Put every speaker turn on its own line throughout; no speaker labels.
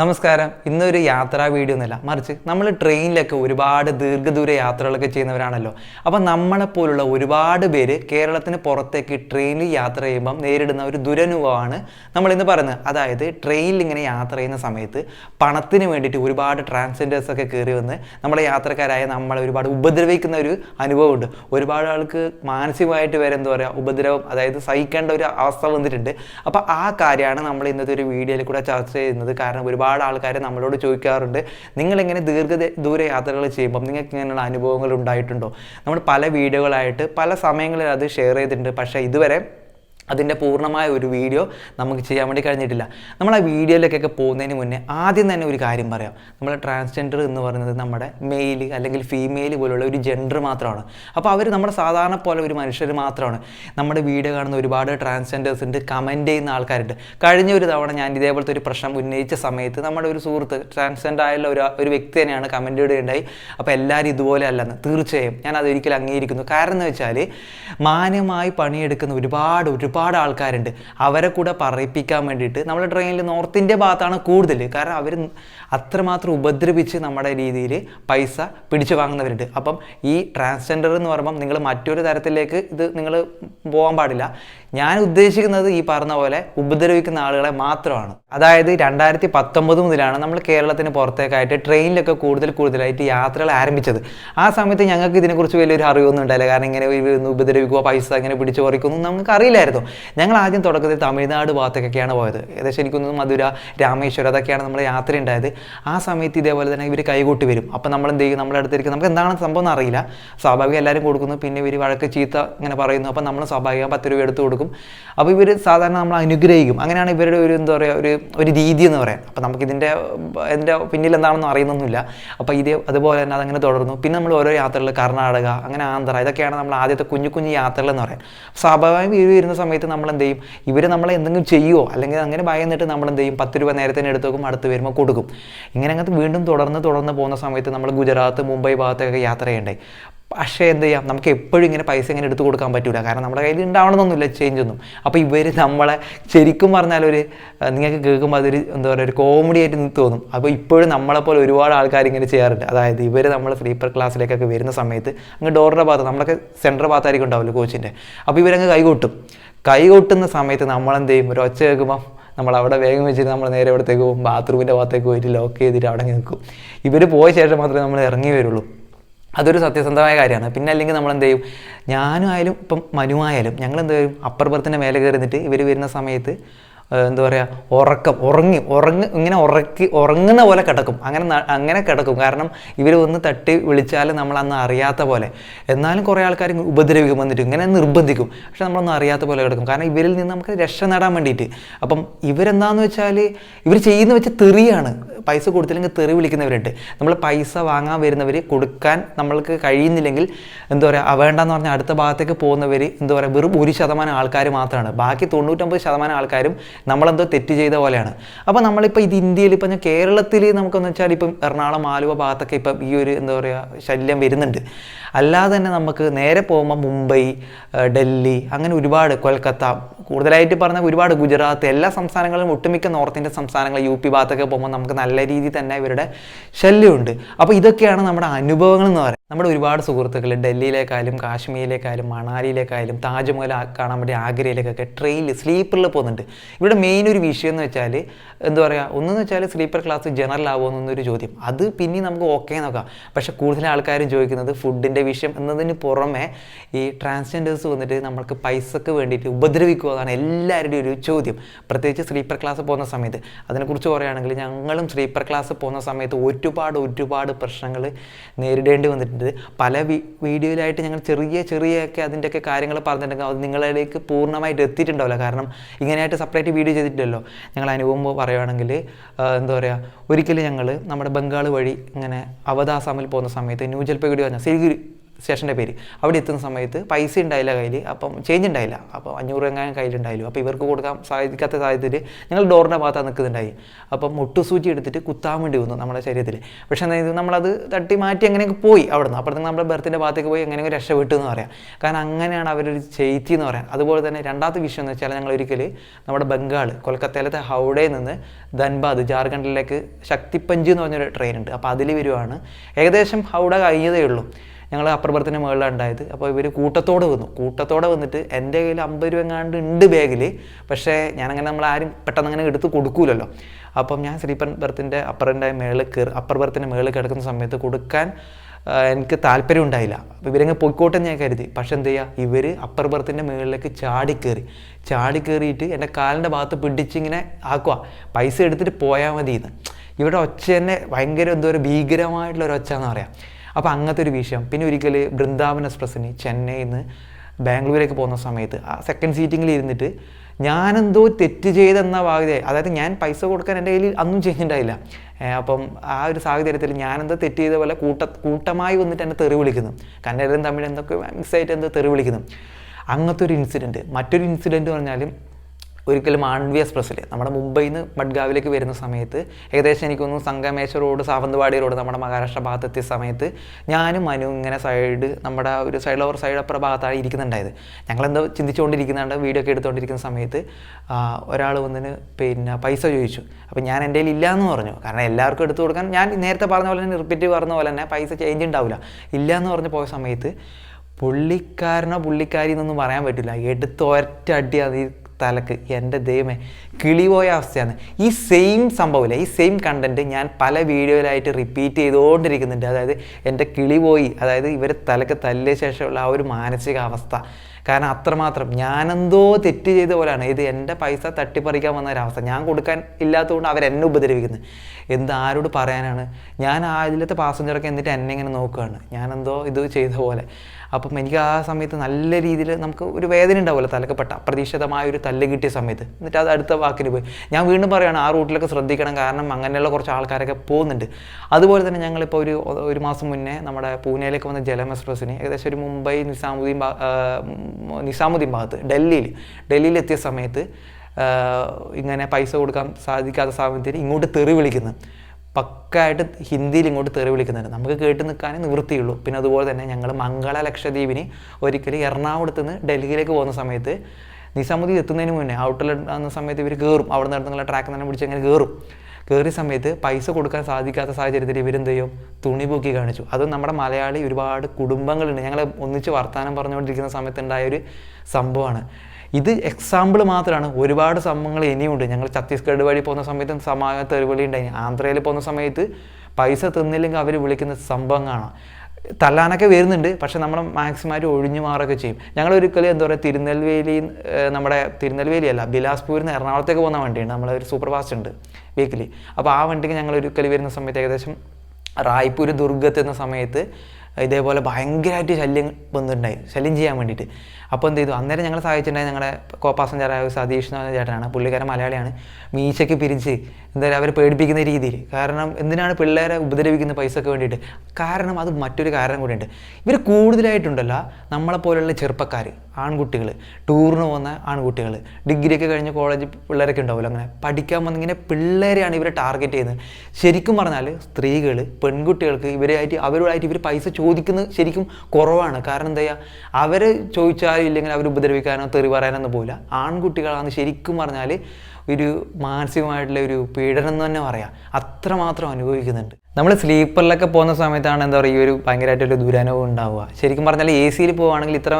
നമസ്കാരം. ഇന്നൊരു യാത്രാ വീഡിയോ ഒന്നുമില്ല. മറിച്ച് നമ്മൾ ട്രെയിനിലൊക്കെ ഒരുപാട് ദീർഘദൂര യാത്രകളൊക്കെ ചെയ്യുന്നവരാണല്ലോ. അപ്പം നമ്മളെപ്പോലുള്ള ഒരുപാട് പേര് കേരളത്തിന് പുറത്തേക്ക് ട്രെയിനിൽ യാത്ര ചെയ്യുമ്പം നേരിടുന്ന ഒരു ദുരനുഭവമാണ് നമ്മളിന്ന് പറയുന്നത്. അതായത് ട്രെയിനിൽ ഇങ്ങനെ യാത്ര ചെയ്യുന്ന സമയത്ത് പണത്തിന് വേണ്ടിയിട്ട് ഒരുപാട് ട്രാൻസ്ജെൻഡേഴ്സൊക്കെ കയറി വന്ന് നമ്മുടെ യാത്രക്കാരായ നമ്മളെ ഒരുപാട് ഉപദ്രവിക്കുന്ന ഒരു അനുഭവമുണ്ട്. ഒരുപാട് ആൾക്ക് മാനസികമായിട്ട് വരെ എന്താ പറയുക ഉപദ്രവം അതായത് സഹിക്കേണ്ട ഒരു അവസ്ഥ വന്നിട്ടുണ്ട്. അപ്പോൾ ആ കാര്യമാണ് നമ്മൾ ഇന്നത്തെ ഒരു വീഡിയോയിൽ കൂടെ ചർച്ച ചെയ്യുന്നത്. കാരണം ഒരുപാട് ആൾക്കാർ നമ്മളോട് ചോദിക്കാറുണ്ട്. നിങ്ങളിങ്ങനെ ദീർഘ ദൂര യാത്രകൾ ചെയ്യുമ്പം നിങ്ങൾക്ക് ഇങ്ങനെയുള്ള അനുഭവങ്ങൾ ഉണ്ടായിട്ടുണ്ടോ? നമ്മൾ പല വീഡിയോകളായിട്ട് പല സമയങ്ങളിൽ അത് ഷെയർ ചെയ്തിട്ടുണ്ട്. പക്ഷേ ഇതുവരെ അതിന്റെ പൂർണമായ ഒരു വീഡിയോ നമുക്ക് ചെയ്യാൻ വേണ്ടി കഴിഞ്ഞിട്ടില്ല. നമ്മൾ ആ വീഡിയോയിലേക്കൊക്കെ പോകുന്നതിന് മുന്നേ ആദ്യം തന്നെ ഒരു കാര്യം പറയാം. നമ്മൾ ട്രാൻസ്ജെൻഡർ എന്ന് പറയുന്നത് നമ്മുടെ മെയിൽ അല്ലെങ്കിൽ ഫീമെയിൽ പോലുള്ള ഒരു ജെൻഡർ മാത്രമാണ്. അപ്പോൾ അവർ നമ്മുടെ സാധാരണ പോലെ ഒരു മനുഷ്യർ മാത്രമാണ്. നമ്മുടെ വീഡിയോ കാണുന്ന ഒരുപാട് ട്രാൻസ്ജെൻഡേഴ്സ് ഉണ്ട് കമന്റ് ചെയ്യുന്ന ആൾക്കാരുണ്ട്. കഴിഞ്ഞ ഒരു തവണ ഞാൻ ഇതേപോലത്തെ ഒരു പ്രശ്നം ഉന്നയിച്ച സമയത്ത് നമ്മുടെ ഒരു സുഹൃത്ത് ട്രാൻസ്ജെൻഡർ ആയുള്ള ഒരു ഒരു വ്യക്തി തന്നെയാണ് കമന്റ് ഇടുകയുണ്ടായി. അപ്പോൾ എല്ലാവരും ഇതുപോലെ അല്ലെന്ന്. തീർച്ചയായും ഞാൻ അതൊരിക്കലും അംഗീകരിക്കുന്നു. കാരണം എന്ന് വെച്ചാൽ മാന്യമായി പണിയെടുക്കുന്ന ഒരുപാട് ഒരുപാട് ആൾക്കാരുണ്ട്. അവരെ കൂടെ പറയിപ്പിക്കാൻ വേണ്ടിയിട്ട് നമ്മുടെ ട്രെയിനിൽ നോർത്ത് ഇന്ത്യ ഭാഗത്താണ് കൂടുതൽ. കാരണം അവർ അത്രമാത്രം ഉപദ്രവിച്ച് നമ്മുടെ രീതിയിൽ പൈസ പിടിച്ചു വാങ്ങുന്നവരുണ്ട്. അപ്പം ഈ ട്രാൻസ്ജെൻഡർ എന്ന് പറയുമ്പം നിങ്ങൾ മറ്റൊരു തരത്തിലേക്ക് ഇത് നിങ്ങൾ പോകാൻ പാടില്ല. ഞാൻ ഉദ്ദേശിക്കുന്നത് ഈ പറഞ്ഞ പോലെ ഉപദ്രവിക്കുന്ന ആളുകളെ മാത്രമാണ്. അതായത് രണ്ടായിരത്തി പത്തൊമ്പത് മുതലാണ് നമ്മൾ കേരളത്തിന് പുറത്തേക്കായിട്ട് ട്രെയിനിലൊക്കെ കൂടുതൽ കൂടുതലായിട്ട് യാത്രകൾ ആരംഭിച്ചത്. ആ സമയത്ത് ഞങ്ങൾക്ക് ഇതിനെക്കുറിച്ച് വലിയൊരു അറിവൊന്നും ഉണ്ടായില്ല. കാരണം ഇങ്ങനെ ഉപദ്രവിക്കുക പൈസ ഇങ്ങനെ പിടിച്ചു പറിക്കുന്നു നമുക്ക് അറിയില്ലായിരുന്നു. ഞങ്ങൾ ആദ്യം തുടക്കത്തിൽ തമിഴ്നാട് ഭാഗത്തേക്കൊക്കെയാണ് പോയത്. ഏകദേശം എനിക്കൊന്ന് മധുര രാമേശ്വരം അതൊക്കെയാണ് നമ്മൾ യാത്ര ഉണ്ടായത്. ആ സമയത്ത് ഇതേപോലെ തന്നെ ഇവർ കൈകൂട്ടി വരും. അപ്പം നമ്മൾ എന്ത് ചെയ്യും? നമ്മുടെ അടുത്തിരിക്കും നമുക്ക് എന്താണ് സംഭവം അറിയില്ല. സ്വാഭാവികം എല്ലാവരും കൊടുക്കുന്നു. പിന്നെ ഇവർ വഴക്ക് ചീത്ത ഇങ്ങനെ പറയുന്നു. അപ്പം നമ്മൾ സ്വാഭാവികം പത്ത് രൂപ എടുത്ത് കൊടുക്കും. അപ്പോൾ ഇവർ സാധാരണ നമ്മൾ അനുഗ്രഹിക്കും. അങ്ങനെയാണ് ഇവരുടെ ഒരു എന്താ പറയുക ഒരു ഒരു രീതി എന്ന് പറയാം. അപ്പോൾ നമുക്കിതിന്റെ ഇതിന്റെ പിന്നിൽ എന്താണെന്ന് അറിയുന്നൊന്നുമില്ല. അപ്പോൾ ഇത് അതുപോലെ തന്നെ അതങ്ങനെ തുടർന്നു. പിന്നെ നമ്മൾ ഓരോ യാത്രകൾ കർണാടക അങ്ങനെ ആന്ധ്ര ഇതൊക്കെയാണ് നമ്മൾ ആദ്യത്തെ കുഞ്ഞു കുഞ്ഞു യാത്രകൾ എന്ന് പറയാം. സ്വാഭാവികം ഇവർ വരുന്ന സമയത്ത് നമ്മൾ എന്ത് ചെയ്യും? ഇവർ നമ്മളെ എന്തെങ്കിലും ചെയ്യുമോ അല്ലെങ്കിൽ അങ്ങനെ ഭയന്നിട്ട് നമ്മൾ എന്ത് ചെയ്യും? പത്ത് രൂപ നേരത്തെ എടുത്ത് വെക്കും അടുത്ത് വരുമ്പോൾ കൊടുക്കും. ഇങ്ങനെ അങ്ങനത്തെ വീണ്ടും തുടർന്ന് തുടർന്ന് പോകുന്ന സമയത്ത് നമ്മൾ ഗുജറാത്ത് മുംബൈ ഭാഗത്തൊക്കെ യാത്ര ചെയ്യണ്ടായി പക്ഷേ എന്ത് ചെയ്യാം? നമുക്ക് എപ്പോഴും ഇങ്ങനെ പൈസ ഇങ്ങനെ എടുത്തു കൊടുക്കാൻ പറ്റില്ല കാരണം നമ്മുടെ കയ്യിൽ ഉണ്ടാവണമെന്നൊന്നുമില്ല ചേഞ്ച് ഒന്നും. അപ്പോൾ ഇവർ നമ്മളെ ശരിക്കും പറഞ്ഞാൽ ഒരു നിങ്ങൾക്ക് കേൾക്കുമ്പോൾ അതൊരു എന്താ പറയുക ഒരു കോമഡി ആയിട്ട് തോന്നും. അപ്പോൾ ഇപ്പോഴും നമ്മളെപ്പോലെ ഒരുപാട് ആൾക്കാർ ഇങ്ങനെ ചെയ്യാറുണ്ട്. അതായത് ഇവർ നമ്മൾ സ്ലീപ്പർ ക്ലാസ്സിലേക്കൊക്കെ വരുന്ന സമയത്ത് അങ്ങ് ഡോറിന്റെ ഭാഗത്ത് നമ്മളൊക്കെ സെന്റർ ഭാഗത്തായിരിക്കും ഉണ്ടാവില്ല കോച്ചിന്റെ അപ്പോൾ ഇവരങ്ങ് കൈകൊട്ടും കൈകൊട്ടുന്ന സമയത്ത് നമ്മളെന്ത് ചെയ്യും? ഒരു ഒച്ച കേൾക്കുമ്പോൾ നമ്മൾ അവിടെ വേഗം വെച്ചിട്ട് നമ്മൾ നേരെ അവിടത്തേക്ക് പോകും. ബാത്റൂമിന്റെ ഭാഗത്തേക്ക് പോയിട്ട് ലോക്ക് ചെയ്തിട്ട് അവിടെ നിൽക്കും. ഇവർ പോയ ശേഷം മാത്രമേ നമ്മൾ ഇറങ്ങി വരുള്ളൂ. അതൊരു സത്യസന്ധമായ കാര്യമാണ്. പിന്നെ അല്ലെങ്കിൽ നമ്മൾ എന്ത് ചെയ്യും? ഞാനും ആയാലും ഇപ്പം മനുവായാലും ഞങ്ങൾ എന്ത് ചെയ്യും? അപ്പർ ബർത്തിന്റെ മേലെ കയറി നിന്നിട്ട് ഇവർ വരുന്ന സമയത്ത് എന്താ പറയുക ഉറക്കം ഉറങ്ങി ഉറങ്ങി ഇങ്ങനെ ഉറക്കി ഉറങ്ങുന്ന പോലെ കിടക്കും. അങ്ങനെ അങ്ങനെ കിടക്കും. കാരണം ഇവർ ഒന്ന് തട്ടി വിളിച്ചാൽ നമ്മൾ അന്ന് അറിയാത്ത പോലെ. എന്നാലും കുറേ ആൾക്കാർ ഉപദ്രവിക്കും വന്നിട്ട് ഇങ്ങനെ നിർബന്ധിക്കും. പക്ഷെ നമ്മളൊന്നും അറിയാത്ത പോലെ കിടക്കും. കാരണം ഇവരിൽ നിന്ന് നമുക്ക് രക്ഷ നേടാൻ വേണ്ടിയിട്ട്. അപ്പം ഇവരെന്താന്ന് വെച്ചാൽ ഇവർ ചെയ്യുന്ന വെച്ച തെറിയാണ്. പൈസ കൊടുത്തില്ലെങ്കിൽ തെറി വിളിക്കുന്നവരുണ്ട്. നമ്മൾ പൈസ വാങ്ങാൻ വരുന്നവർ കൊടുക്കാൻ നമ്മൾക്ക് കഴിയുന്നില്ലെങ്കിൽ എന്താ പറയുക വേണ്ടെന്ന് പറഞ്ഞാൽ അടുത്ത ഭാഗത്തേക്ക് പോകുന്നവർ എന്താ പറയുക വെറും ഒരു ശതമാനം ആൾക്കാർ മാത്രമാണ് ബാക്കി തൊണ്ണൂറ്റൊമ്പത് ശതമാനം ആൾക്കാരും നമ്മളെന്തോ തെറ്റ് ചെയ്ത പോലെയാണ്. അപ്പോൾ നമ്മളിപ്പോൾ ഇത് ഇന്ത്യയിൽ ഇപ്പം ഞാൻ കേരളത്തിൽ നമുക്കെന്ന് വെച്ചാൽ ഇപ്പം എറണാകുളം ആലുവ ഭാഗത്തൊക്കെ ഇപ്പം ഈ ഒരു എന്താ പറയുക ശല്യം വരുന്നുണ്ട്. അല്ലാതെ തന്നെ നമുക്ക് നേരെ പോകുമ്പോൾ മുംബൈ ഡൽഹി അങ്ങനെ ഒരുപാട് കൊൽക്കത്ത കൂടുതലായിട്ട് പറഞ്ഞാൽ ഒരുപാട് ഗുജറാത്ത് എല്ലാ സംസ്ഥാനങ്ങളും ഒട്ടുമിക്ക നോർത്ത് ഇന്ത്യൻ സംസ്ഥാനങ്ങൾ യു പി ഭാഗത്തൊക്കെ പോകുമ്പോൾ നമുക്ക് നല്ല രീതിയിൽ തന്നെ ഇവരുടെ ശല്യമുണ്ട്. അപ്പോൾ ഇതൊക്കെയാണ് നമ്മുടെ അനുഭവങ്ങൾ എന്ന് പറയുന്നത്. നമ്മുടെ ഒരുപാട് സുഹൃത്തുക്കൾ ഡൽഹിയിലേക്കായാലും കാശ്മീരിലേക്കായാലും മണാലിയിലേക്കായാലും താജ്മഹൽ കാണാൻ വേണ്ടി ആഗ്രയിലേക്കൊക്കെ ട്രെയിനിൽ സ്ലീപ്പറിൽ പോകുന്നുണ്ട്. ഇവിടെ മെയിൻ ഒരു വിഷയം എന്ന് വെച്ചാൽ എന്താ പറയുക ഒന്നെന്ന് വെച്ചാൽ സ്ലീപ്പർ ക്ലാസ് ജനറൽ ആവുമോ എന്നൊരു ചോദ്യം. അത് പിന്നെ നമുക്ക് ഓക്കെ നോക്കാം. പക്ഷെ കൂടുതൽ ആൾക്കാരും ചോദിക്കുന്നത് ഫുഡിന്റെ വിഷയം എന്നതിന് പുറമെ ഈ ട്രാൻസ്ജെൻഡേഴ്സ് വന്നിട്ട് നമ്മൾക്ക് പൈസക്ക് വേണ്ടിയിട്ട് ഉപദ്രവിക്കുക എന്നാണ് എല്ലാവരുടെയും ഒരു ചോദ്യം. പ്രത്യേകിച്ച് സ്ലീപ്പർ ക്ലാസ് പോകുന്ന സമയത്ത്. അതിനെക്കുറിച്ച് പറയുകയാണെങ്കിൽ ഞങ്ങളും സ്ലീപ്പർ ക്ലാസ് പോകുന്ന സമയത്ത് ഒരുപാട് ഒരുപാട് പ്രശ്നങ്ങൾ നേരിടേണ്ടി വന്നിട്ടുണ്ട്. പല വീഡിയോയിലായിട്ട് ഞങ്ങൾ ചെറിയ ചെറിയൊക്കെ അതിന്റെയൊക്കെ കാര്യങ്ങൾ പറഞ്ഞിട്ടുണ്ടെങ്കിൽ അത് നിങ്ങളിലേക്ക് പൂർണമായിട്ട് എത്തിയിട്ടുണ്ടാവില്ല. കാരണം ഇങ്ങനെയായിട്ട് സെപ്പറേറ്റ് വീഡിയോ ചെയ്തിട്ടില്ലല്ലോ. ഞങ്ങൾ അനുഭവം പറയുകയാണെങ്കിൽ എന്താ പറയുക ഒരിക്കലും ഞങ്ങൾ നമ്മുടെ ബംഗാൾ വഴി ഇങ്ങനെ അവധാസാമിൽ പോകുന്ന സമയത്ത് ന്യൂ ജൽപൈഗുഡി പറഞ്ഞ സിലിഗുരി സ്റ്റേഷന്റെ പേര്. അവിടെ എത്തുന്ന സമയത്ത് പൈസ ഉണ്ടായില്ല കയ്യിൽ അപ്പം ചേഞ്ച് ഉണ്ടായില്ല. അപ്പം അഞ്ഞൂറ് എങ്ങാനും കയ്യിലുണ്ടായില്ല. അപ്പോൾ ഇവർക്ക് കൊടുക്കാൻ സാധിക്കാത്ത സാഹചര്യത്തിൽ ഞങ്ങൾ ഡോറിന്റെ ഭാഗത്താണ് നിൽക്കുന്നുണ്ടായി. അപ്പം മുട്ടുസൂചി എടുത്തിട്ട് കുത്താൻ വേണ്ടി വന്നു നമ്മുടെ ശരീരത്തിൽ പക്ഷേ ഇത് നമ്മളത് തട്ടി മാറ്റി അങ്ങനെയൊക്കെ പോയി അവിടെ നിന്ന് അപ്പോഴത്തേക്ക് നമ്മുടെ ബർത്തിന്റെ ഭാഗത്തേക്ക് പോയി എങ്ങനെയൊക്കെ രക്ഷപ്പെട്ടു എന്ന് പറയാം. കാരണം അങ്ങനെയാണ് അവരൊരു ചെയ്ത്തി എന്ന് പറയാം. അതുപോലെ തന്നെ രണ്ടാമത്തെ വിഷയം എന്ന് വെച്ചാൽ ഞങ്ങൾ ഒരിക്കൽ നമ്മുടെ ബംഗാൾ കൊൽക്കത്തയിലത്തെ ഹൗഡയിൽ നിന്ന് ധൻബാദ് ജാർഖണ്ഡിലേക്ക് ശക്തിപ്പഞ്ച് എന്ന് പറഞ്ഞൊരു ട്രെയിൻ ഉണ്ട്. അപ്പോൾ അതിൽ വരുവാണ്. ഏകദേശം ഹൗഡ കഴിഞ്ഞതേ ഉള്ളൂ. ഞങ്ങൾ അപ്പർ ബർത്തിന്റെ മുകളിലാണ് ഉണ്ടായത്. അപ്പോൾ ഇവർ കൂട്ടത്തോടെ വന്നു. കൂട്ടത്തോടെ വന്നിട്ട് എന്റെ കയ്യിൽ അമ്പത് രൂപ എങ്ങാണ്ട് ഉണ്ട് ബാഗിൽ പക്ഷേ ഞാനങ്ങനെ നമ്മൾ ആരും പെട്ടെന്ന് അങ്ങനെ എടുത്ത് കൊടുക്കൂലല്ലോ. അപ്പം ഞാൻ സ്ലീപ്പർ ബർത്തിന്റെ അപ്പറിന്റെ മേളിൽ കയറി അപ്പർ ബർത്തിന്റെ മേളിൽ കിടക്കുന്ന സമയത്ത് കൊടുക്കാൻ എനിക്ക് താല്പര്യം ഉണ്ടായില്ല. ഇവരങ്ങ് പൊയ്ക്കോട്ടെ ഞാൻ കരുതി. പക്ഷെ എന്ത് ചെയ്യുക ഇവർ അപ്പർ ബർത്തിന്റെ മുകളിലേക്ക് ചാടി കയറി ചാടി കയറിയിട്ട് എന്റെ കാലിന്റെ ഭാഗത്ത് പിടിച്ചിങ്ങനെ ആക്കുക പൈസ എടുത്തിട്ട് പോയാൽ മതി എന്ന് ഇവിടെ ഒച്ച തന്നെ ഭയങ്കര എന്തോ ഒരു ഭീകരമായിട്ടുള്ള ഒരു ഒച്ച പറയാം. അപ്പോൾ അങ്ങനത്തെ ഒരു വിഷയം. പിന്നെ ഒരിക്കൽ ബൃന്ദാവൻ എക്സ്പ്രസ്സിന് ചെന്നൈയിൽ നിന്ന് ബാംഗ്ലൂരേക്ക് പോകുന്ന സമയത്ത് ആ സെക്കൻഡ് സീറ്റിങ്ങിൽ ഇരുന്നിട്ട് ഞാനെന്തോ തെറ്റ് ചെയ്തെന്ന ഭാഗ്യത അതായത് ഞാൻ പൈസ കൊടുക്കാൻ എന്റെ കയ്യിൽ അന്നും ചെയ്യുന്നുണ്ടായില്ല അപ്പം ആ ഒരു സാഹചര്യത്തിൽ ഞാനെന്തോ തെറ്റ് ചെയ്ത പോലെ കൂട്ട കൂട്ടമായി വന്നിട്ട് എന്നെ തെറി വിളിക്കുന്നു. കന്നഡയും തമിഴ് എന്തൊക്കെ മിക്സായിട്ട് എന്തോ തെറി വിളിക്കുന്നു. അങ്ങനത്തെ ഒരു ഇൻസിഡന്റ് മറ്റൊരു ഇൻസിഡന്റ് പറഞ്ഞാലും ഒരിക്കലും മാണ്ഡവി എക്സ്പ്രസ്സിൽ നമ്മുടെ മുംബൈയിൽ നിന്ന് മഡ്ഗാവിലേക്ക് വരുന്ന സമയത്ത് ഏകദേശം എനിക്കൊന്ന് സംഗമേശ്വർ റോഡ് സാവന്തവാടി റോഡ് നമ്മുടെ മഹാരാഷ്ട്ര ഭാഗത്തെത്തിയ സമയത്ത് ഞാനും മനു ഇങ്ങനെ സൈഡ് നമ്മുടെ ഒരു സൈഡ് ഓവർ സൈഡ് അപ്പുറ ഭാഗത്താണ് ഇരിക്കുന്നുണ്ടായത്. ഞങ്ങളെന്തോ ചിന്തിച്ചുകൊണ്ടിരിക്കുന്നുണ്ട് വീഡിയോ ഒക്കെ എടുത്തുകൊണ്ടിരിക്കുന്ന സമയത്ത് ഒരാൾ വന്നിന് പിന്നെ പൈസ ചോദിച്ചു. അപ്പോൾ ഞാൻ എന്റെ കയ്യിൽ ഇല്ല എന്ന് പറഞ്ഞു. കാരണം എല്ലാവർക്കും എടുത്തു കൊടുക്കാൻ ഞാൻ നേരത്തെ പറഞ്ഞ പോലെ തന്നെ റിപ്പീറ്റ് പറഞ്ഞ പോലെ തന്നെ പൈസ ചേഞ്ച് ഉണ്ടാവില്ല. ഇല്ല എന്ന് പറഞ്ഞ് പോയ സമയത്ത് പുള്ളിക്കാരനോ പുള്ളിക്കാരി എന്നൊന്നും പറയാൻ പറ്റില്ല. എടുത്ത് ഒറ്റ അടി അത് ഈ തലക്ക് എന്റെ ദൈവമേ കിളിപോയ അവസ്ഥയാണ്. ഈ സെയിം സംഭവമില്ല. ഈ സെയിം കണ്ടന്റ് ഞാൻ പല വീഡിയോയിലായിട്ട് റിപ്പീറ്റ് ചെയ്തുകൊണ്ടിരിക്കുന്നുണ്ട്. അതായത് എന്റെ കിളി പോയി അതായത് ഇവർ തലക്ക് തല്ലിയ ശേഷമുള്ള ആ ഒരു മാനസികാവസ്ഥ കാരണം അത്രമാത്രം ഞാനെന്തോ തെറ്റ് ചെയ്ത പോലെയാണ് ഇത് എന്റെ പൈസ തട്ടിപ്പറിക്കാൻ വന്ന ഒരവസ്ഥ. ഞാൻ കൊടുക്കാൻ ഇല്ലാത്തതുകൊണ്ട് അവർ എന്നെ ഉപദ്രവിക്കുന്നത് എന്ത് ആരോട് പറയാനാണ്? ഞാൻ ആ ഇതിലത്തെ പാസഞ്ചറൊക്കെ എന്നിട്ട് എന്നെ ഇങ്ങനെ നോക്കുകയാണ്. ഞാനെന്തോ ഇത് ചെയ്ത പോലെ. അപ്പം എനിക്ക് ആ സമയത്ത് നല്ല രീതിയിൽ നമുക്ക് ഒരു വേദന ഉണ്ടാവുമല്ലോ തലക്കപ്പെട്ട അപ്രതീക്ഷിതമായ ഒരു തല്ല് കിട്ടിയ സമയത്ത്. എന്നിട്ട് അത് അടുത്ത വാക്കിന് പോയി. ഞാൻ വീണ്ടും പറയുകയാണ് ആ റൂട്ടിലൊക്കെ ശ്രദ്ധിക്കണം. കാരണം അങ്ങനെയുള്ള കുറച്ച് ആൾക്കാരൊക്കെ പോകുന്നുണ്ട്. അതുപോലെ തന്നെ ഞങ്ങളിപ്പോൾ ഒരു ഒരു മാസം മുന്നേ നമ്മുടെ പൂനെയിലേക്ക് വന്ന ജലം എക്സ്പ്രസ്സിന് ഏകദേശം ഒരു മുംബൈ നിസാമുദ്ദീൻ നിസാമുദ്ദീൻ ഭാഗത്ത് ഡൽഹിയിൽ എത്തിയ സമയത്ത് ഇങ്ങനെ പൈസ കൊടുക്കാൻ സാധിക്കാത്ത സാഹചര്യത്തിൽ ഇങ്ങോട്ട് തെറി വിളിക്കുന്നു. പക്കായിട്ട് ഹിന്ദിയിൽ ഇങ്ങോട്ട് തെറി വിളിക്കുന്നുണ്ട്. നമുക്ക് കേട്ട് നിൽക്കാനേ നിവൃത്തിയുള്ളൂ. പിന്നെ അതുപോലെ തന്നെ ഞങ്ങൾ മംഗള ലക്ഷദ്വീപിന് ഒരിക്കൽ എറണാകുളത്ത് നിന്ന് ഡൽഹിയിലേക്ക് പോകുന്ന സമയത്ത് നിസാമുദ്ദീൻ എത്തുന്നതിന് മുന്നേ ഔട്ടിൽ ആകുന്ന സമയത്ത് ഇവർ കയറും അവിടെ നിന്ന് നിങ്ങളെ ട്രാക്ക് തന്നെ പിടിച്ച് അങ്ങനെ കയറും കയറിയ സമയത്ത് പൈസ കൊടുക്കാൻ സാധിക്കാത്ത സാഹചര്യത്തിൽ ഇവരെന്ത് ചെയ്യും? തുണി പൊക്കി കാണിച്ചു. അത് നമ്മുടെ മലയാളി ഒരുപാട് കുടുംബങ്ങളുണ്ട്. ഞങ്ങൾ ഒന്നിച്ച് വർത്തമാനം പറഞ്ഞുകൊണ്ടിരിക്കുന്ന സമയത്ത് ഉണ്ടായ ഒരു സംഭവമാണ്. ഇത് എക്സാമ്പിൾ മാത്രമാണ് ഒരുപാട് സംഭവങ്ങൾ ഇനിയുണ്ട്. ഞങ്ങൾ ഛത്തീസ്ഗഡ് വഴി പോകുന്ന സമയത്ത് സമാന തെരുവിളി ഉണ്ടായി ആന്ധ്രയിൽ പോകുന്ന സമയത്ത് പൈസ തിന്നില്ലെങ്കിൽ അവർ വിളിക്കുന്ന സംഭവം കാണാം. തല്ലാനൊക്കെ വരുന്നുണ്ട്. പക്ഷെ നമ്മൾ മാക്സിമം ഒഴിഞ്ഞു മാറൊക്കെ ചെയ്യും. ഞങ്ങൾ ഒരിക്കലും എന്താ പറയുക തിരുനെൽവേലി നമ്മുടെ തിരുനെൽവേലി അല്ല ബിലാസ്പൂരിൽ നിന്ന് എറണാകുളത്തേക്ക് പോകുന്ന വണ്ടിയുണ്ട്. നമ്മളെ ഒരു സൂപ്പർ ഫാസ്റ്റ് ഉണ്ട് വീക്കിലി. അപ്പോൾ ആ വണ്ടിക്ക് ഞങ്ങൾ ഒരിക്കൽ വരുന്ന സമയത്ത് ഏകദേശം റായ്പൂർ ദുർഗത്ത് എന്ന സമയത്ത് ഇതേപോലെ ഭയങ്കരമായിട്ട് ശല്യം വന്നിട്ടുണ്ടായി. ശല്യം ചെയ്യാൻ വേണ്ടിയിട്ട്. അപ്പോൾ എന്ത് ചെയ്തു? അന്നേരം ഞങ്ങളെ സഹായിച്ചിട്ടുണ്ടായി ഞങ്ങളുടെ കോ പാസഞ്ചറായ സതീഷ് എന്ന് പറഞ്ഞ ചേട്ടനാണ്. പുള്ളിക്കാരൻ മലയാളിയാണ്. മീശയ്ക്ക് പിരിച്ച് എന്തായാലും അവരെ പേടിപ്പിക്കുന്ന രീതിയിൽ. കാരണം എന്തിനാണ് പിള്ളേരെ ഉപദ്രവിക്കുന്ന പൈസക്ക് വേണ്ടിയിട്ട്? കാരണം അത് മറ്റൊരു കാരണം കൂടിയുണ്ട്. ഇവർ നമ്മളെ നമ്മളെപ്പോലുള്ള ചെറുപ്പക്കാർ ആൺകുട്ടികൾ ടൂറിന് പോകുന്ന ആൺകുട്ടികൾ ഡിഗ്രിയൊക്കെ കഴിഞ്ഞ് കോളേജ് പിള്ളേരൊക്കെ ഉണ്ടാവില്ല അങ്ങനെ. പഠിക്കാൻ വന്നിങ്ങനെ പിള്ളേരെയാണ് ഇവരെ ടാർഗറ്റ് ചെയ്യുന്നത്. ശരിക്കും പറഞ്ഞാൽ സ്ത്രീകൾ പെൺകുട്ടികൾക്ക് ഇവരായിട്ട് അവരോടായിട്ട് ഇവർ പൈസ ചോദിക്കുന്നത് ശരിക്കും കുറവാണ്. കാരണം എന്താ അവർ ചോദിച്ചാലും ഇല്ലെങ്കിൽ അവർ ഉപദ്രവിക്കാനോ തെറി പറയാനൊന്നും പോകില്ല ആൺകുട്ടികളാണ് ശരിക്കും പറഞ്ഞാൽ ഒരു മാനസികമായിട്ടുള്ള ഒരു പീഡനം എന്ന് തന്നെ പറയാം. അത്രമാത്രം അനുഭവിക്കുന്നുണ്ട്. നമ്മൾ സ്ലീപ്പറിലൊക്കെ പോകുന്ന സമയത്താണ് എന്താ പറയുക ഈ ഒരു ഭയങ്കരമായിട്ടൊരു ദുരനുഭവം ഉണ്ടാവുക. ശരിക്കും പറഞ്ഞാൽ എ സിയിൽ പോവുകയാണെങ്കിൽ ഇത്ര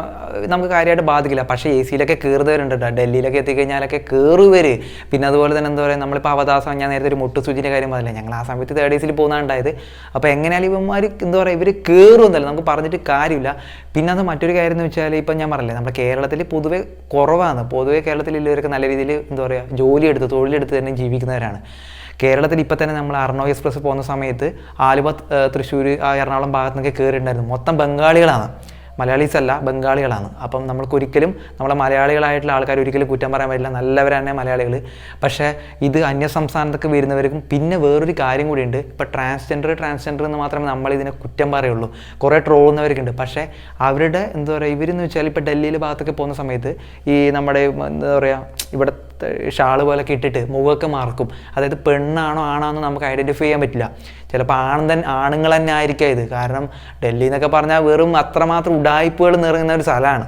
നമുക്ക് കാര്യമായിട്ട് ബാധിക്കില്ല. പക്ഷേ എ സിയിലൊക്കെ കയറുന്നവരുണ്ട് കേട്ടോ ഡൽഹിയിലൊക്കെ എത്തിക്കഴിഞ്ഞാലൊക്കെ കയറുവർ പിന്നെ അതുപോലെ തന്നെ എന്താ പറയുക നമ്മളിപ്പോൾ അവതാസം ഞാൻ നേരത്തെ ഒരു മുട്ടുസൂചിന്റെ കാര്യം പറഞ്ഞില്ല? ഞങ്ങൾ ആ സമയത്ത് തേർഡ് എ സിയിൽ പോകുന്നതായത് അപ്പോൾ എങ്ങനെയാലും ഇവന്മാർ എന്താ പറയുക ഇവർ കയറുമെന്നല്ല നമുക്ക് പറഞ്ഞിട്ട് കാര്യമില്ല. പിന്നെ അത് മറ്റൊരു കാര്യം എന്ന് വെച്ചാൽ ഇപ്പം ഞാൻ പറഞ്ഞില്ലേ നമ്മുടെ കേരളത്തിൽ പൊതുവെ കുറവാണ്. പൊതുവെ കേരളത്തിൽ നല്ല രീതിയിൽ എന്താ പറയുക ജോലിയെടുത്ത് തൊഴിലെടുത്ത് തന്നെ ജീവിക്കുന്നവരാണ്. കേരളത്തിൽ ഇപ്പം തന്നെ നമ്മൾ അർണോ എക്സ്പ്രസ് പോകുന്ന സമയത്ത് ആലുവ തൃശ്ശൂർ എറണാകുളം ഭാഗത്ത് നിന്നൊക്കെ കയറിയിട്ടുണ്ടായിരുന്നു മൊത്തം ബംഗാളികളാണ്. മലയാളീസ് അല്ല ബംഗാളികളാണ്. അപ്പം നമ്മൾക്കൊരിക്കലും നമ്മളെ മലയാളികളായിട്ടുള്ള ആൾക്കാർ ഒരിക്കലും കുറ്റം പറയാൻ പറ്റില്ല. നല്ലവരാണ് മലയാളികൾ പക്ഷേ ഇത് അന്യ സംസ്ഥാനത്തൊക്കെ വരുന്നവർക്കും പിന്നെ വേറൊരു കാര്യം കൂടിയുണ്ട്. ഇപ്പോൾ ട്രാൻസ്ജെൻഡർ ട്രാൻസ്ജെൻഡർ എന്ന് മാത്രമേ നമ്മൾ ഇതിനെ കുറ്റം പറയുള്ളൂ. കുറേ ട്രോളുന്നവർക്കുണ്ട് പക്ഷേ അവരുടെ എന്താ പറയുക ഇവരെന്ന് വെച്ചാൽ ഇപ്പോൾ ഡൽഹിയിലെ ഭാഗത്തൊക്കെ പോകുന്ന സമയത്ത് ഈ നമ്മുടെ എന്താ പറയുക ഇവിടെ ഷാൾ പോലെ ഇട്ടിട്ട് മുഖമൊക്കെ മറക്കും അതായത് പെണ്ണാണോ ആണാണോ നമുക്ക് ഐഡന്റിഫൈ ചെയ്യാൻ പറ്റില്ല. ചിലപ്പോൾ തന്നെ ആണുങ്ങൾ തന്നെ ആയിരിക്കാം ഇത്. കാരണം ഡൽഹി എന്നൊക്കെ പറഞ്ഞാൽ വെറും അത്രമാത്രം ഉടായ്പകൾ നിറയുന്ന ഒരു സ്ഥലമാണ്.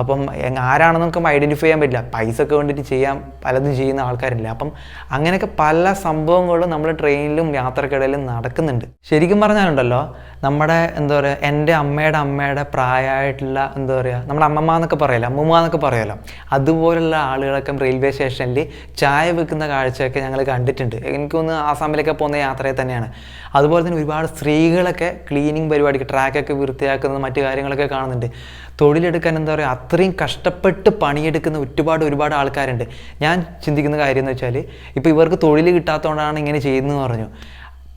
അപ്പം ആരാണെന്ന് നമുക്ക് ഐഡന്റിഫൈ ചെയ്യാൻ പറ്റില്ല. പൈസ ഒക്കെ വേണ്ടിയിട്ട് ചെയ്യാൻ പലതും ചെയ്യുന്ന ആൾക്കാരില്ല. അപ്പം അങ്ങനെയൊക്കെ പല സംഭവങ്ങളും നമ്മൾ ട്രെയിനിലും യാത്രക്കിടയിലും നടക്കുന്നുണ്ട്. ശരിക്കും പറഞ്ഞാലുണ്ടല്ലോ നമ്മുടെ എന്താ പറയുക എന്റെ അമ്മയുടെ അമ്മയുടെ പ്രായമായിട്ടുള്ള എന്താ പറയുക നമ്മുടെ അമ്മമ്മ എന്നൊക്കെ പറയല്ലോ അമ്മമ്മ എന്നൊക്കെ പറയുമല്ലോ അതുപോലുള്ള ആളുകളൊക്കെ റെയിൽവേ സ്റ്റേഷനിൽ ചായ വെക്കുന്ന കാഴ്ചയൊക്കെ ഞങ്ങൾ കണ്ടിട്ടുണ്ട്. എനിക്കൊന്ന് ആസാമിലൊക്കെ പോകുന്ന യാത്രയിൽ തന്നെയാണ്. അതുപോലെ തന്നെ ഒരുപാട് സ്ത്രീകളൊക്കെ ക്ലീനിങ് പരിപാടിക്ക് ട്രാക്കൊക്കെ വൃത്തിയാക്കുന്നത് മറ്റു കാര്യങ്ങളൊക്കെ കാണുന്നുണ്ട്. തൊഴിലെടുക്കാൻ എന്താ പറയുക അത്രയും കഷ്ടപ്പെട്ട് പണിയെടുക്കുന്ന ഒരുപാട് ഒരുപാട് ആൾക്കാരുണ്ട്. ഞാൻ ചിന്തിക്കുന്ന കാര്യം എന്ന് വെച്ചാൽ ഇപ്പോൾ ഇവർക്ക് തൊഴിൽ കിട്ടാത്തതുകൊണ്ടാണ് ഇങ്ങനെ ചെയ്യുന്നതെന്ന് പറഞ്ഞു.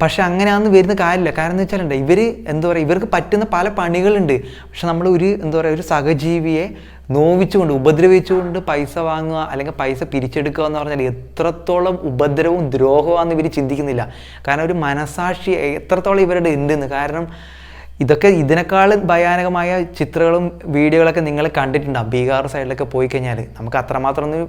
പക്ഷെ അങ്ങനെയാണെന്ന് വരുന്ന കാര്യമില്ല. കാരണം എന്ന് വെച്ചാലുണ്ട് ഇവർ എന്താ പറയുക ഇവർക്ക് പറ്റുന്ന പല പണികളുണ്ട്. പക്ഷെ നമ്മൾ ഒരു എന്താ പറയുക ഒരു സഹജീവിയെ നോവിച്ചുകൊണ്ട് ഉപദ്രവിച്ചുകൊണ്ട് പൈസ വാങ്ങുക അല്ലെങ്കിൽ പൈസ പിരിച്ചെടുക്കുക എന്ന് പറഞ്ഞാൽ എത്രത്തോളം ഉപദ്രവവും ദ്രോഹമാണെന്ന് ഇവർ ചിന്തിക്കുന്നില്ല. കാരണം ഒരു മനസാക്ഷി എത്രത്തോളം ഇവരുടെ ഉണ്ടെന്ന്. കാരണം ഇതൊക്കെ ഇതിനേക്കാൾ ഭയാനകമായ ചിത്രങ്ങളും വീഡിയോകളൊക്കെ നിങ്ങൾ കണ്ടിട്ടുണ്ടാകും ബീഹാർ സൈഡിലൊക്കെ പോയി കഴിഞ്ഞാൽ നമുക്ക് അത്രമാത്രം ഒന്നും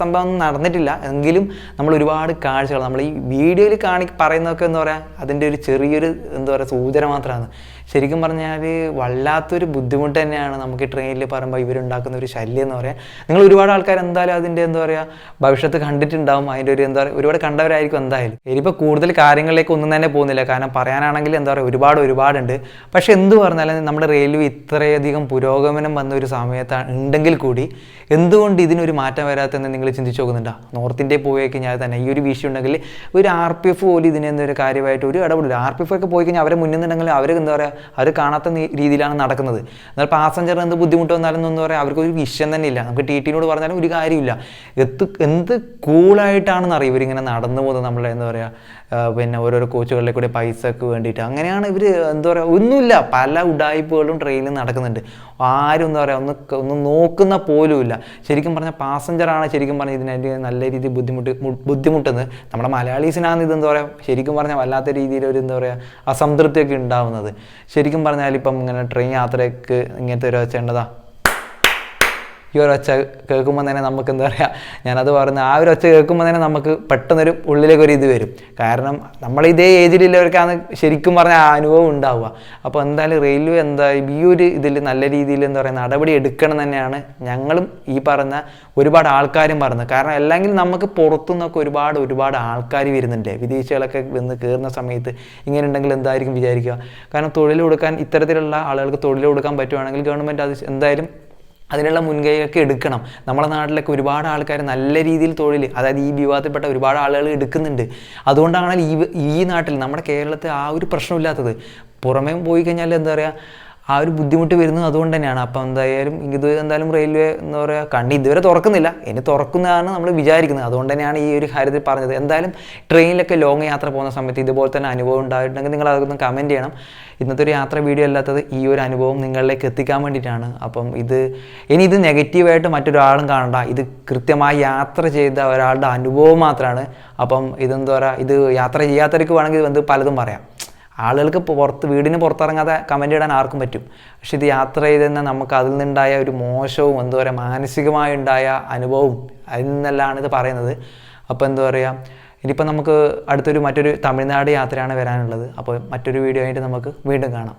സംഭവം നടന്നിട്ടില്ല. എങ്കിലും നമ്മൾ ഒരുപാട് കാഴ്ചകൾ നമ്മൾ ഈ വീഡിയോയിൽ കാണി പറയുന്നതൊക്കെ എന്താ പറയുക അതിന്റെ ഒരു ചെറിയൊരു എന്താ പറയുക സൂചന മാത്രമാണ്. ശരിക്കും പറഞ്ഞാൽ വല്ലാത്തൊരു ബുദ്ധിമുട്ട് തന്നെയാണ് നമുക്ക് ഈ ട്രെയിനിൽ പറയുമ്പോൾ ഇവരുണ്ടാക്കുന്ന ഒരു ശല്യം എന്ന് പറയാം. നിങ്ങൾ ഒരുപാട് ആൾക്കാർ എന്തായാലും അതിന്റെ എന്താ പറയുക ഭവിഷ്യത്ത് കണ്ടിട്ടുണ്ടാവും. അതിന്റെ ഒരു എന്താ പറയുക ഒരുപാട് കണ്ടവരായിരിക്കും എന്തായാലും. ഇനിയിപ്പോൾ കൂടുതൽ കാര്യങ്ങളിലേക്ക് ഒന്നും തന്നെ പോകുന്നില്ല. കാരണം പറയാനാണെങ്കിൽ എന്താ പറയുക ഒരുപാട് ഒരുപാടുണ്ട്. പക്ഷെ എന്ത് പറഞ്ഞാലും നമ്മുടെ റെയിൽവേ ഇത്രയധികം പുരോഗമനം വന്ന ഒരു സമയത്താണ് ഉണ്ടെങ്കിൽ കൂടി എന്തുകൊണ്ട് ഇതിനൊരു മാറ്റം വരാത്തെന്ന് നിങ്ങൾ ചിന്തിച്ചു നോക്കുന്നുണ്ടോ? നോർത്ത് ഇന്ത്യയിൽ പോയി കഴിഞ്ഞാൽ തന്നെ ഈ ഒരു വിഷയം ഉണ്ടെങ്കിൽ ഒരു ആർ പി എഫ് പോലും ഇതിനെന്തൊരു കാര്യമായിട്ട് ഒരു ഇടപെടില്ല. ആർ പി എഫ് ഒക്കെ പോയി കഴിഞ്ഞാൽ അവരെ മുന്നിൽ നിന്നുണ്ടെങ്കിൽ അവർ എന്താ പറയുക അവർ കാണാത്ത രീതിയിലാണ് നടക്കുന്നത്. എന്നാൽ പാസഞ്ചർ എന്ത് ബുദ്ധിമുട്ട് വന്നാലും എന്ന് പറയാം അവർക്ക് ഒരു വിഷയം തന്നെ ഇല്ല. നമുക്ക് ടി ടിനോട് പറഞ്ഞാലും ഒരു കാര്യമില്ല. എത്ത് എന്ത് കൂളായിട്ടാണെന്ന് അറിയും ഇവരിങ്ങനെ നടന്നു പോകുന്നത് നമ്മളെ എന്താ പറയുക പിന്നെ ഓരോരോ കോച്ചുകളിലെ കൂടെ പൈസക്ക് വേണ്ടിയിട്ട്. അങ്ങനെയാണ് ഇവർ എന്താ പറയുക ഒന്നുമില്ല. പല ഉഡായിപ്പുകളും ട്രെയിനിൽ നടക്കുന്നുണ്ട്. ആരും എന്താ പറയുക ഒന്ന് ഒന്ന് നോക്കുന്ന പോലുമില്ല ശരിക്കും പറഞ്ഞാൽ പാസഞ്ചറാണ് ശരിക്കും പറഞ്ഞാൽ ഇതിനായിട്ട് നല്ല രീതിയിൽ ബുദ്ധിമുട്ട് ബുദ്ധിമുട്ടുന്നത്. നമ്മുടെ മലയാളീസിനാണ് ഇത് എന്താ പറയുക ശരിക്കും പറഞ്ഞാൽ വല്ലാത്ത രീതിയിൽ ഒരു എന്താ പറയുക അസംതൃപ്തിയൊക്കെ ഉണ്ടാവുന്നത്. ശരിക്കും പറഞ്ഞാൽ ഇപ്പം ഇങ്ങനെ ട്രെയിൻ യാത്രയ്ക്ക് ഇങ്ങനത്തെ ഒരു വെച്ചേണ്ടതാ ഈ ഒരു ഒച്ച കേൾക്കുമ്പോൾ തന്നെ നമുക്ക് എന്താ പറയുക ഞാനത് പറഞ്ഞ ആ ഒരു ഒച്ച കേൾക്കുമ്പോൾ തന്നെ നമുക്ക് പെട്ടെന്നൊരു ഉള്ളിലേക്ക് ഒരു ഇത് വരും. കാരണം നമ്മൾ ഇതേ ഏജിലുള്ളവർക്കാണ് ശരിക്കും പറഞ്ഞ ആ അനുഭവം ഉണ്ടാവുക. അപ്പോൾ എന്തായാലും റെയിൽവേ എന്താ ഈ ഒരു ഇതിൽ നല്ല രീതിയിൽ എന്താ പറയുക നടപടി എടുക്കണം തന്നെയാണ് ഞങ്ങളും ഈ പറഞ്ഞ ഒരുപാട് ആൾക്കാരും പറഞ്ഞത്. കാരണം അല്ലെങ്കിൽ നമുക്ക് പുറത്തുനിന്നൊക്കെ ഒരുപാട് ഒരുപാട് ആൾക്കാർ വരുന്നുണ്ട്. വിദേശികളൊക്കെ വന്ന് കയറുന്ന സമയത്ത് ഇങ്ങനെ ഉണ്ടെങ്കിൽ എന്തായിരിക്കും വിചാരിക്കുക. കാരണം തൊഴിൽ കൊടുക്കാൻ ഇത്തരത്തിലുള്ള ആളുകൾക്ക് തൊഴിൽ കൊടുക്കാൻ പറ്റുവാണെങ്കിൽ ഗവൺമെന്റ് അത് എന്തായാലും അതിനുള്ള മുൻകൈയൊക്കെ എടുക്കണം. നമ്മുടെ നാട്ടിലൊക്കെ ഒരുപാട് ആൾക്കാർ നല്ല രീതിയിൽ തൊഴിൽ അതായത് ഈ വിവാദത്തിൽപ്പെട്ട ഒരുപാട് ആളുകൾ എടുക്കുന്നുണ്ട്. അതുകൊണ്ടാണ് ഈ ഈ നാട്ടിൽ നമ്മുടെ കേരളത്തിൽ ആ ഒരു പ്രശ്നമില്ലാത്തത്. പുറമേ പോയി കഴിഞ്ഞാൽ എന്താ പറയുക ആ ഒരു ബുദ്ധിമുട്ട് വരുന്നത് അതുകൊണ്ട് തന്നെയാണ്. അപ്പോൾ എന്തായാലും ഇത് എന്തായാലും റെയിൽവേ എന്താ പറയുക കണ്ടി ഇതുവരെ തുറക്കുന്നില്ല. ഇനി തുറക്കുന്നതാണ് നമ്മൾ വിചാരിക്കുന്നത്. അതുകൊണ്ട് തന്നെയാണ് ഈ ഒരു കാര്യത്തിൽ പറഞ്ഞത്. എന്തായാലും ട്രെയിനിലൊക്കെ ലോങ് യാത്ര പോകുന്ന സമയത്ത് ഇതുപോലെ തന്നെ അനുഭവം ഉണ്ടായിട്ടുണ്ടെങ്കിൽ നിങ്ങൾ അതൊന്ന് കമന്റ് ചെയ്യണം. ഇന്നത്തെ ഒരു യാത്ര വീഡിയോ അല്ലാത്തത് ഈ ഒരു അനുഭവം നിങ്ങളിലേക്ക് എത്തിക്കാൻ വേണ്ടിയിട്ടാണ്. അപ്പം ഇത് ഇനി ഇത് നെഗറ്റീവായിട്ട് മറ്റൊരാളും കാണണ്ട. ഇത് കൃത്യമായി യാത്ര ചെയ്ത ഒരാളുടെ അനുഭവം മാത്രമാണ് അപ്പം ഇതെന്താ പറയുക ഇത് യാത്ര ചെയ്യാത്തവർക്ക് വേണമെങ്കിൽ ഇത് പലതും പറയാം. ആളുകൾക്ക് പുറത്ത് വീടിന് പുറത്തിറങ്ങാതെ കമന്റ് ഇടാൻ ആർക്കും പറ്റും. പക്ഷെ ഇത് യാത്ര ചെയ്ത് തന്നെ നമുക്ക് അതിൽ നിന്നുണ്ടായ ഒരു മോശവും എന്താ പറയുക മാനസികമായി ഉണ്ടായ അനുഭവവും അതിൽ ഇത് പറയുന്നത്. അപ്പോൾ എന്താ പറയുക ഇനിയിപ്പോൾ നമുക്ക് അടുത്തൊരു മറ്റൊരു തമിഴ്നാട് യാത്രയാണ് വരാനുള്ളത്. അപ്പോൾ മറ്റൊരു വീഡിയോ ആയിട്ട് നമുക്ക് വീണ്ടും കാണാം.